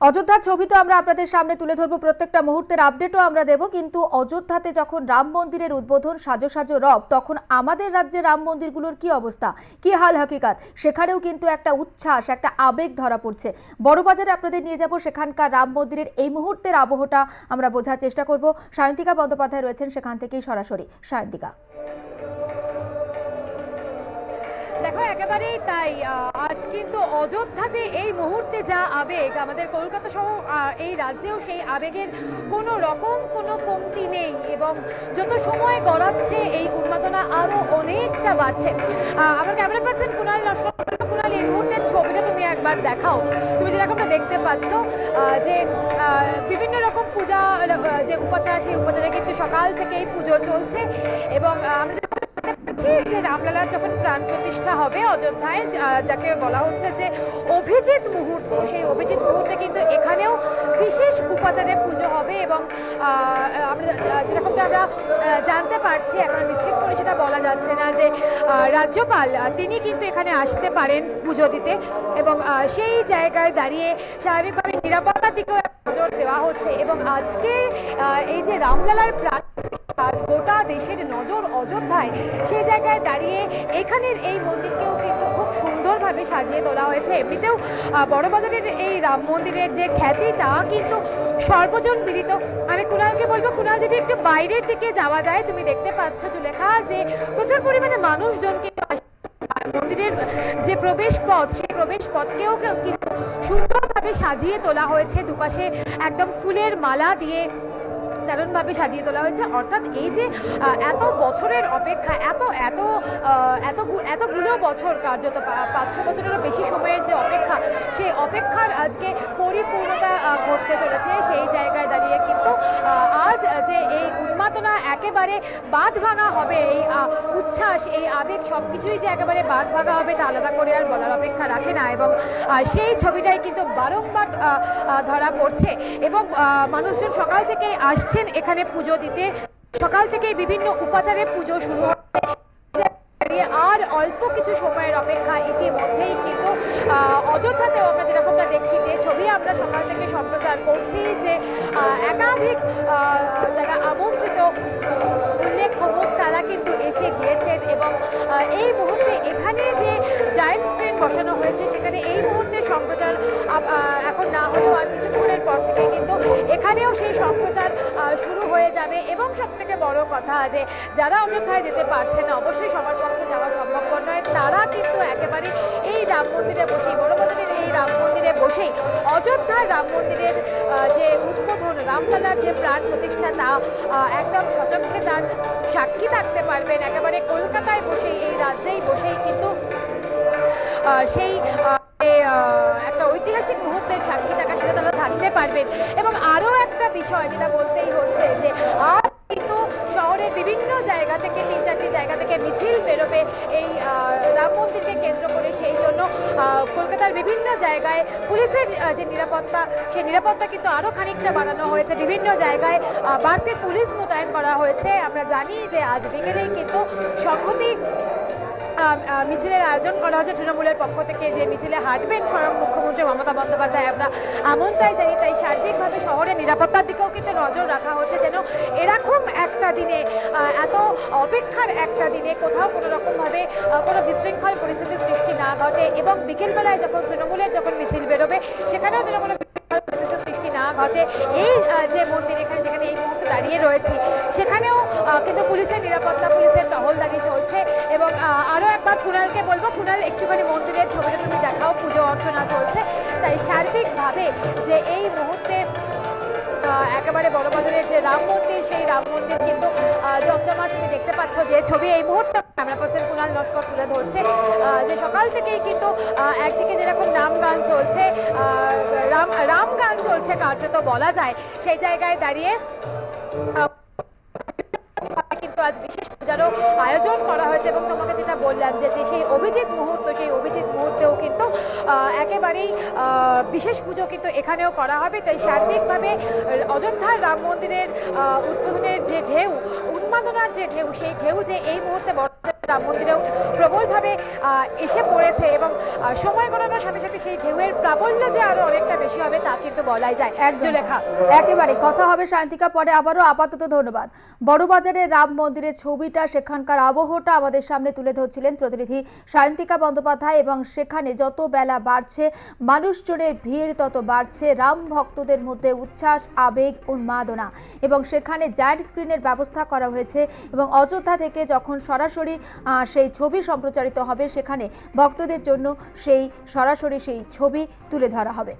অযোধ্যার ছবি তো আমরা আপনাদের সামনে তুলে ধরবো, প্রত্যেকটা মুহূর্তের আপডেটও আমরা দেব। কিন্তু অযোধ্যাতে যখন রাম মন্দিরের উদ্বোধন, সাজো সাজো রব, তখন আমাদের রাজ্যে রাম মন্দিরগুলোর কি অবস্থা? কি হাল হাকিকাত? সেখানেও কিন্তু একটা উচ্ছ্বাস, একটা আবেগ ধরা পড়ছে। বড়বাজারে আপনাদের নিয়ে যাব, সেখানকার রাম মন্দিরের এই মুহূর্তের আবহটা আমরা বোঝার চেষ্টা করব। সায়ন্তিকা বন্দ্যোপাধ্যায় রয়েছেন সেখান থেকেই সরাসরি। সায়ন্তিকা। দেখো, একেবারেই তাই। আজ কিন্তু অযোধ্যাতে এই মুহূর্তে যা আবেগ, আমাদের কলকাতা সহ এই রাজ্যেও সেই আবেগের কোনো রকম কোনো কমতি নেই এবং যত সময় গড়াচ্ছে, এই উন্মাদনা আরও অনেকটা বাড়ছে। আমার ক্যামেরা পার্সন কুণাল নস্কর কুণাল এই মুহূর্তের ছবিটা তুমি একবার দেখাও। তুমি যেরকমটা দেখতে পাচ্ছ যে বিভিন্ন রকম পূজা যে উপাচার, সেই উপাচারে কিন্তু সকাল থেকেই পুজো চলছে এবং আমরা যে রামলালার যখন প্রাণ প্রতিষ্ঠা হবে অযোধ্যায় যাকে বলা হচ্ছে যে অভিজিৎ মুহূর্ত, সেই অভিজিৎ মুহূর্তে কিন্তু এখানেও বিশেষ উপাচারে পুজো হবে এবং আমরা যেরকমটা আমরা জানতে পারছি এখন নিশ্চিত করে সেটা বলা যাচ্ছে না যে রাজ্যপাল তিনি কিন্তু এখানে আসতে পারেন পুজো দিতে এবং সেই জায়গায় দাঁড়িয়ে স্বাভাবিকভাবে নিরাপত্তার দিকেও নজর দেওয়া হচ্ছে এবং আজকে এই যে রামলালার প্রাণ আজ গোটা দেশের নজর অযোধ্যায়। সেই জায়গায় দাঁড়িয়ে এখানের এই মন্দিরকেও কিন্তু খুব সুন্দরভাবে সাজিয়ে তোলা হয়েছে। এমনিতেও বড়বাজারের এই রাম মন্দিরের যে খ্যাতি, তা কিন্তু সর্বজন বিদিত আমি কুণালকে বলব, কুণাল যদি একটু বাইরের দিকে যাওয়া যায়, তুমি দেখতে পাচ্ছ লেখা যে প্রচুর পরিমাণে মানুষজন কিন্তু। মন্দিরের যে প্রবেশ পথ সেই প্রবেশ পথকেও কিন্তু সুন্দরভাবে সাজিয়ে তোলা হয়েছে। দুপাশে একদম ফুলের মালা দিয়ে দারুণভাবে সাজিয়ে তোলা হয়েছে। অর্থাৎ এই যে এত বছরের অপেক্ষা, এত এত এত এতগুলো বছর কার্যত পাঁচ ছ বছরেরও বেশি সময়ের যে অপেক্ষা, সেই অপেক্ষার আজকে পরিপূর্ণতা ঘটতে চলেছে সেই জায়গায় দাঁড়িয়ে। কিন্তু আজ যে এই উন্মাদনা একেবারে বাঁধ ভাঙা হবে, এই উচ্ছ্বাস, এই আবেগ সব কিছুই যে একেবারে বাঁধ ভাঙা হবে তা আলাদা করে আর বলার অপেক্ষা রাখে না। এবং সেই ছবিটাই কিন্তু বারংবার ধরা পড়ছে। এবং মানুষজন সকাল থেকেই আসছেন এখানে পুজো দিতে। সকাল থেকেই বিভিন্ন উপাচারে পুজো শুরু আর অল্প কিছু সময়ের অপেক্ষা ইতিমধ্যেই কিন্তু অযোধ্যাতেও আমরা যেরকমটা দেখছি, যে ছবি আমরা সকাল থেকে সম্প্রচার করছি যে একাধিক যারা আমন্ত্রিত উল্লেখ্য মুখ তারা কিন্তু এসে গিয়েছেন এবং এই মুহূর্তে এখানে যে জায়েন্ট স্ক্রিন বসানো হয়েছে, সেখানে এই মুহূর্তে সম্প্রচার এখন না হলেও আর কিছুক্ষণের পর থেকে কিন্তু এখানেও সেই যাবে এবং সব থেকে বড় কথা যে, যারা অযোধ্যায় যেতে পারছে না, অবশ্যই সবার পক্ষে যাওয়া সম্ভবপর নয়। তারা কিন্তু একেবারে এই রাম মন্দিরে বসেই, বড় বড়বাজারের এই রাম মন্দিরে বসেই অযোধ্যায় রাম মন্দিরের যে উদ্বোধন, রামলালার যে প্রাণ প্রতিষ্ঠা, তা একদম সচক্ষে তার সাক্ষী থাকতে পারবেন। একেবারে কলকাতায় বসেই, এই রাজ্যেই বসেই কিন্তু সেই একটা ঐতিহাসিক মুহূর্তের সাক্ষী থাকা সেটা তারা থাকতে পারবেন। এবং আরও একটা বিষয় যেটা বলতেই হচ্ছে যে মিছিল বেরোবে এই রাম মন্দিরকে কেন্দ্র করে সেই জন্য কলকাতার বিভিন্ন জায়গায় পুলিশের যে নিরাপত্তা, সেই নিরাপত্তা কিন্তু আরও খানিকটা বাড়ানো হয়েছে। বিভিন্ন জায়গায় বাড়তি পুলিশ মোতায়েন করা হয়েছে। আমরা জানি যে আজ বিকেলেই কিন্তু সংহতি মিছিলের আয়োজন করা হচ্ছে। তৃণমূলের পক্ষ থেকে যে মিছিলে হাঁটবেন স্বয়ং মুখ্যমন্ত্রী মমতা বন্দ্যোপাধ্যায়, আমরা আমন্ত্রণ জানি তাই সার্বিকভাবে শহরের নিরাপত্তার দিকেও কিন্তু নজর রাখা হচ্ছে যেন এরকম একটা দিনে এত অপেক্ষার একটা দিনে কোথাও কোনো রকমভাবে কোনো বিশৃঙ্খল পরিস্থিতির সৃষ্টি না ঘটে। এবং বিকেলবেলায় যখন তৃণমূলের যখন মিছিল বেরোবে, সেখানেও যেন না ঘটে। এই যে মন্দির এখানে, যেখানে এই মুহূর্তে দাঁড়িয়ে রয়েছি, সেখানেও কিন্তু পুলিশের নিরাপত্তা, পুলিশের টহলদারি চলছে এবং আরও একবার কুণালকে বলব, কুণাল একটুখানি মন্দিরের ছবিটা তুমি দেখাও, পুজো অর্চনা চলছে। তাই সার্বিকভাবে যে এই মুহূর্তে একেবারে বড়বাজারের যে রাম মন্দির, সেই রাম মন্দির কিন্তু জমজমাট তুমি দেখতে পাচ্ছ যে ছবি এই মুহূর্তে যে সকাল থেকেই কিন্তু একদিকে যেরকম নাম গান চলছে রাম রাম গান চলছে কার্যত বলা যায়, সেই জায়গায় দাঁড়িয়ে কিন্তু আজ বিশেষ পূজারও আয়োজন করা হয়েছে এবং তোমাকে যেটা বললাম যে সেই অভিজিৎ মুহূর্ত, সেই অভিজিৎ মুহূর্তেও কিন্তু একেবারেই বিশেষ পুজো কিন্তু এখানেও করা হবে। তাই সার্বিকভাবে অযোধ্যার রাম মন্দিরের উদ্বোধনের যে ঢেউ, উন্মাদনার যে ঢেউ, সেই ঢেউ যে এই মুহূর্তে রাম মন্দিরেও প্রবলভাবে এসে পড়েছে এবং সময় গণনার সাথে সাথে সেই ঢেউয়ের প্রাবল্য যে আরও অনেকটা বেশি হবে তা কিন্তু বলাই যায়। একজন লেখা একেবারে। কথা হবে শান্তিকা পরে আবারও আপাতত ধন্যবাদ। বড়বাজারের রাম মন্দিরের ছবিটা সেখানকার আবহটা আমাদের সামনে তুলে ধরছিলেন প্রতিনিধি সায়ন্তিকা বন্দ্যোপাধ্যায় এবং সেখানে যত বেলা বাড়ছে মানুষজনের ভিড় তত বাড়ছে রাম ভক্তদের মধ্যে উচ্ছ্বাস আবেগ উন্মাদনা এবং সেখানে জায়ান্ট স্ক্রিনের ব্যবস্থা করা হয়েছে এবং অযোধ্যা থেকে যখন সরাসরি সেই ছবি সম্প্রচারিত হবে সেখানে ভক্তদের জন্য সেই সরাসরি সেই ছবি তুলে ধরা হবে।